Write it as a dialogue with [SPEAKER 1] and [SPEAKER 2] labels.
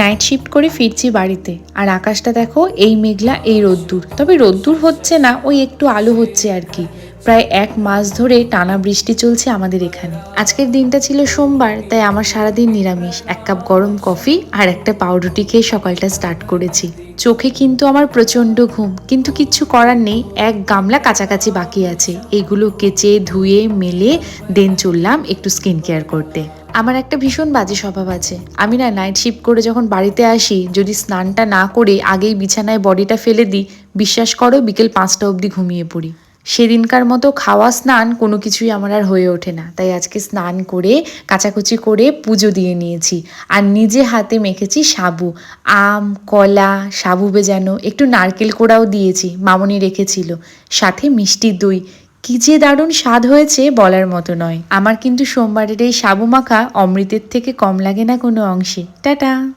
[SPEAKER 1] Night shift করে ফিরছি বাড়িতে। আর আকাশটা দেখো, এই মেঘলা, এই রোদ্দুর। তবে রোদ্দুর হচ্ছে না, ওই একটু আলো হচ্ছে আর কি। প্রায় এক মাস ধরে টানা বৃষ্টি চলছে আমাদের এখানে। আজকের দিনটা ছিল সোমবার, তাই আমার সারাদিন নিরামিষ। এক কাপ গরম কফি আর একটা পাউরুটি খেয়ে সকালটা স্টার্ট করেছি। চোখে কিন্তু আমার প্রচণ্ড ঘুম, কিন্তু কিচ্ছু করার নেই। এক গামলা কাছাকাছি বাকি আছে। এগুলো কেচে ধুয়ে, মেলে, দেন চললাম একটু স্কিন কেয়ার করতে। আমার একটা ভীষণ বাজে স্বভাব আছে। আমি না নাইট শিফট করে যখন বাড়িতে আসি, যদি স্নানটা না করে আগেই বিছানায় বডিটা ফেলে দিই, বিশ্বাস করো বিকেল পাঁচটা অবধি ঘুমিয়ে পড়ি। সেদিনকার মতো খাওয়া, স্নান কোনো কিছুই আমার আর হয়ে ওঠে না। তাই আজকে স্নান করে, কাচাকুচি করে পুজো দিয়ে নিয়েছি। আর নিজে হাতে মেখেছি সাবু। আম, কলা, সাবু বেজানো একটু নারকেল কোড়াও দিয়েছি, মামনি রেখেছিল। সাথে মিষ্টি দই। কি যে দারুণ স্বাদ হয়েছে বলার মতো নয়। আমার কিন্তু সোমবারের এই সাবু মাখা অমৃতের থেকে কম লাগে না কোনো অংশে। টাটা!